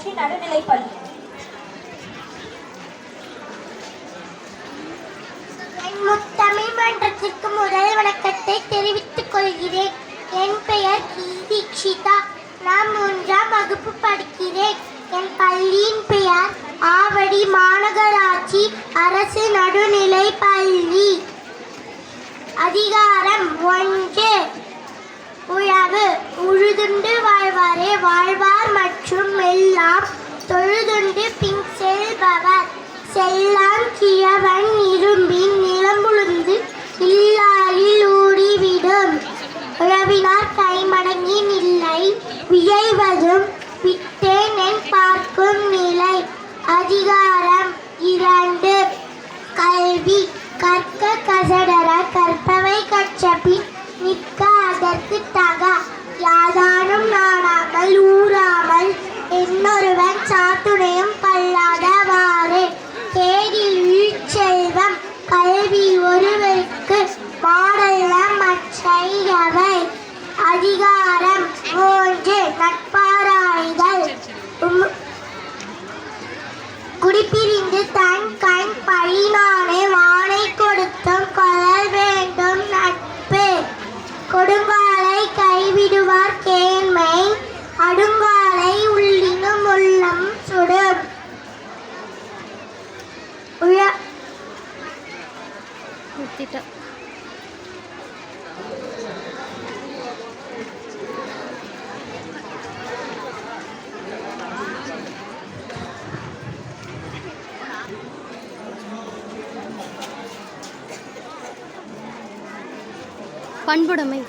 மாநகராட்சி நடுநிலைப்பள்ளி என் முத்தமிழ் மன்றத்திற்கு முதல் வணக்கத்தை தெரிவித்துக் கொள்கிறேன். என் பெயர் கி. தீக்ஷிதா நான் மூன்றாம் வகுப்பு படிக்கிறேன். என் பள்ளியின் பெயர் ஆவடி மாநகராட்சி அரசு நடுநிலை பள்ளி. அதிகாரம் ஒன்று. உழவு உழுதுண்டு வாழ்வாரே வாழ்வார் மற்றும் தொழுதுண்டு பின் செல்பவர். செல்லான் கிழவன் இரும்பின் நிலம்புழுந்து இல்லாளில் ஊடிவிடும் உழவினார் கைமடங்கி நில்லை. வியைவதும் விட்டேன் பார்க்கும் நிலை. அதிகாரம் இரண்டு. கல்வி. கற்க கசடர கற்பவை கற்றபின் நிற்க அதற்கு சாத்துணையும் பல்லாதவாறு. கேடில் செல்வம் கல்வி ஒருவருக்கு மாடல்ல மற்றையவை அதிகாரம் மூன்று நட்பாராய்கள் குடிப்பிரிந்து தன் கண் பழினானே வானை கொடுத்தும் கொலை நிறுத்திட்டேன் பண்புடைமை.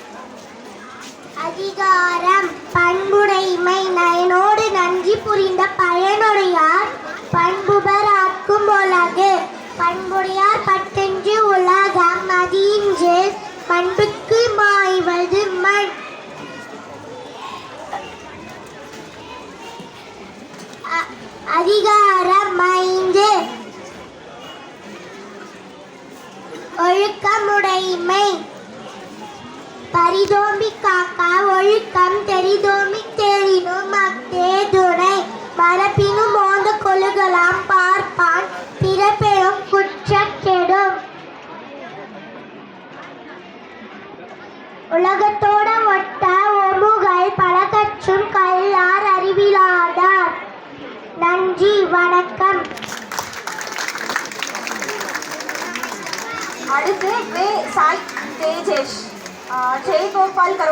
அதிகாரம் பண்புடைமை நயனோடு நன்றி புரிந்த பயனோ அன்புக்கு மாய்வது மண் அதிகாரம் ஐந்து ஒழுக்கமுடைமை. பரிதோம்பி காக்கா ஒழுக்கம் தெரிதோம்பி தேரினும் அத்தே துணை மரபி உலகத்தோட ஒட்ட ஒமுகள் பல கற்றும் கல்லார் அறிவிலாதார். நன்றி வணக்கம். அடுத்து வே சாய் தேஜேஷ். ஜெய்கோபால் கரோ